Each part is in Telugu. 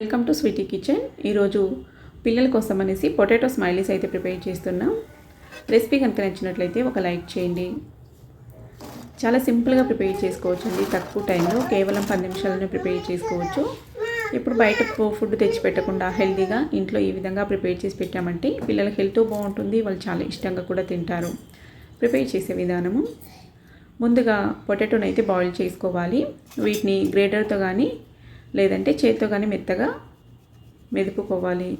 Welcome to Sweety kitchen. ఈరోజు పిల్లల కోసం అనేసి పొటాటో స్మైలీస్ అయితే ప్రిపేర్ చేస్తున్నాం. రెసిపీ కనుక నచ్చినట్లయితే ఒక లైక్ చేయండి. చాలా సింపుల్గా ప్రిపేర్ చేసుకోవచ్చు అండి తక్కువ టైంలో కేవలం పది నిమిషాలను ప్రిపేర్ చేసుకోవచ్చు. ఇప్పుడు బయట ఫుడ్ తెచ్చి పెట్టకుండా హెల్తీగా ఇంట్లో ఈ విధంగా ప్రిపేర్ చేసి పెట్టామంటే పిల్లల హెల్త్ బాగుంటుంది. వాళ్ళు చాలా ఇష్టంగా కూడా తింటారు. ప్రిపేర్ చేసే విధానము. ముందుగా పొటాటోని అయితే బాయిల్ చేసుకోవాలి. వీటిని గ్రేటర్తో కానీ లేదంటే చేత్తో కానీ మెత్తగా మెదుపుకోవాలి.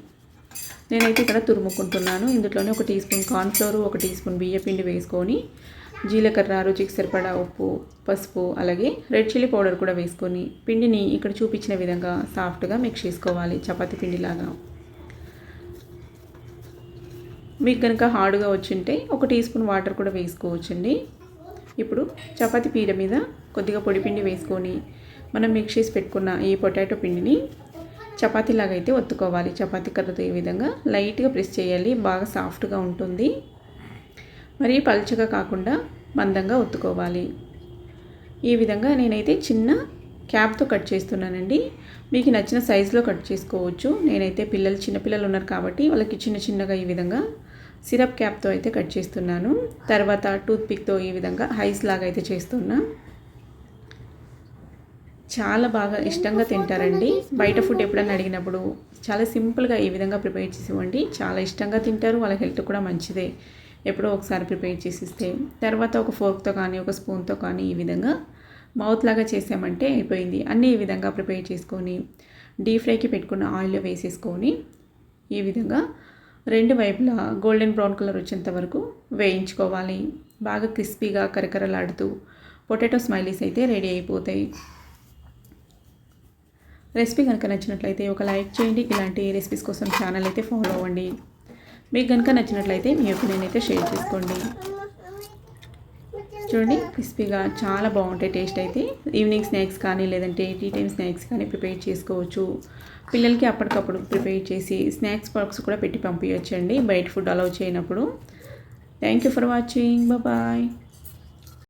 నేనైతే ఇక్కడ తురుముకుంటున్నాను. ఇందులోనే ఒక టీ స్పూన్ కార్న్ఫ్లోర్ ఒక టీ స్పూన్ బియ్యపిండి వేసుకొని జీలకర్ర రుచికి సరిపడా ఉప్పు పసుపు అలాగే రెడ్ చిల్లీ పౌడర్ కూడా వేసుకొని పిండిని ఇక్కడ చూపించిన విధంగా సాఫ్ట్గా మిక్స్ చేసుకోవాలి. చపాతీ పిండిలాగా. మీకు కనుక హార్డ్గా వచ్చింటే ఒక టీ స్పూన్ వాటర్ కూడా వేసుకోవచ్చండి. ఇప్పుడు చపాతీ పీర మీద కొద్దిగా పొడి పిండి వేసుకొని మనం మిక్స్ చేసి పెట్టుకున్న ఈ పొటాటో పిండిని చపాతీలాగా అయితే ఒత్తుకోవాలి. చపాతీ కర్రతో ఈ విధంగా లైట్గా ప్రెస్ చేయాలి. బాగా సాఫ్ట్గా ఉంటుంది. మరీ పలుచగా కాకుండా మందంగా ఒత్తుకోవాలి. ఈ విధంగా నేనైతే చిన్న క్యాప్తో కట్ చేస్తున్నానండి. మీకు నచ్చిన సైజులో కట్ చేసుకోవచ్చు. నేనైతే పిల్లలు చిన్నపిల్లలు ఉన్నారు కాబట్టి వాళ్ళకి చిన్న చిన్నగా ఈ విధంగా సిరప్ క్యాప్తో అయితే కట్ చేస్తున్నాను. తర్వాత టూత్ పిక్తో ఈ విధంగా హైస్ లాగా అయితే చేస్తున్నా. చాలా బాగా ఇష్టంగా తింటారండి. బయట ఫుడ్ ఎప్పుడైనా అడిగినప్పుడు చాలా సింపుల్గా ఈ విధంగా ప్రిపేర్ చేసి ఇవ్వండి చాలా ఇష్టంగా తింటారు. వాళ్ళ హెల్త్ కూడా మంచిదే. ఎప్పుడో ఒకసారి ప్రిపేర్ చేసి ఇస్తే తర్వాత ఒక ఫోర్క్తో కానీ ఒక స్పూన్తో కానీ ఈ విధంగా మౌత్ లాగా చేసామంటే అయిపోయింది. అన్నీ ఈ విధంగా ప్రిపేర్ చేసుకొని డీప్ ఫ్రైకి పెట్టుకున్న ఆయిల్లో వేసేసుకొని ఈ విధంగా రెండు వైపులా గోల్డెన్ బ్రౌన్ కలర్ వచ్చేంత వరకు వేయించుకోవాలి. బాగా క్రిస్పీగా కరకరలాడుతూ పొటాటో స్మైలీస్ అయితే రెడీ అయిపోతాయి. రెసిపీ కనుక నచ్చినట్లయితే ఒక లైక్ చేయండి. ఇలాంటి రెసిపీస్ కోసం ఛానల్ అయితే ఫాలో అవ్వండి. మీకు కనుక నచ్చినట్లయితే మీ ఒపీనియన్ అయితే షేర్ చేసుకోండి. చూడండి క్రిస్పీగా చాలా బాగుంటాయి టేస్ట్ అయితే. ఈవినింగ్ స్నాక్స్ కానీ లేదంటే టీ టైం స్నాక్స్ కానీ ప్రిపేర్ చేసుకోవచ్చు. పిల్లలకి అప్పటికప్పుడు ప్రిపేర్ చేసి స్నాక్స్ బాక్స్ కూడా పెట్టి పంపించండి బయట ఫుడ్ అలౌ చేయనప్పుడు. Thank you for watching. Bye.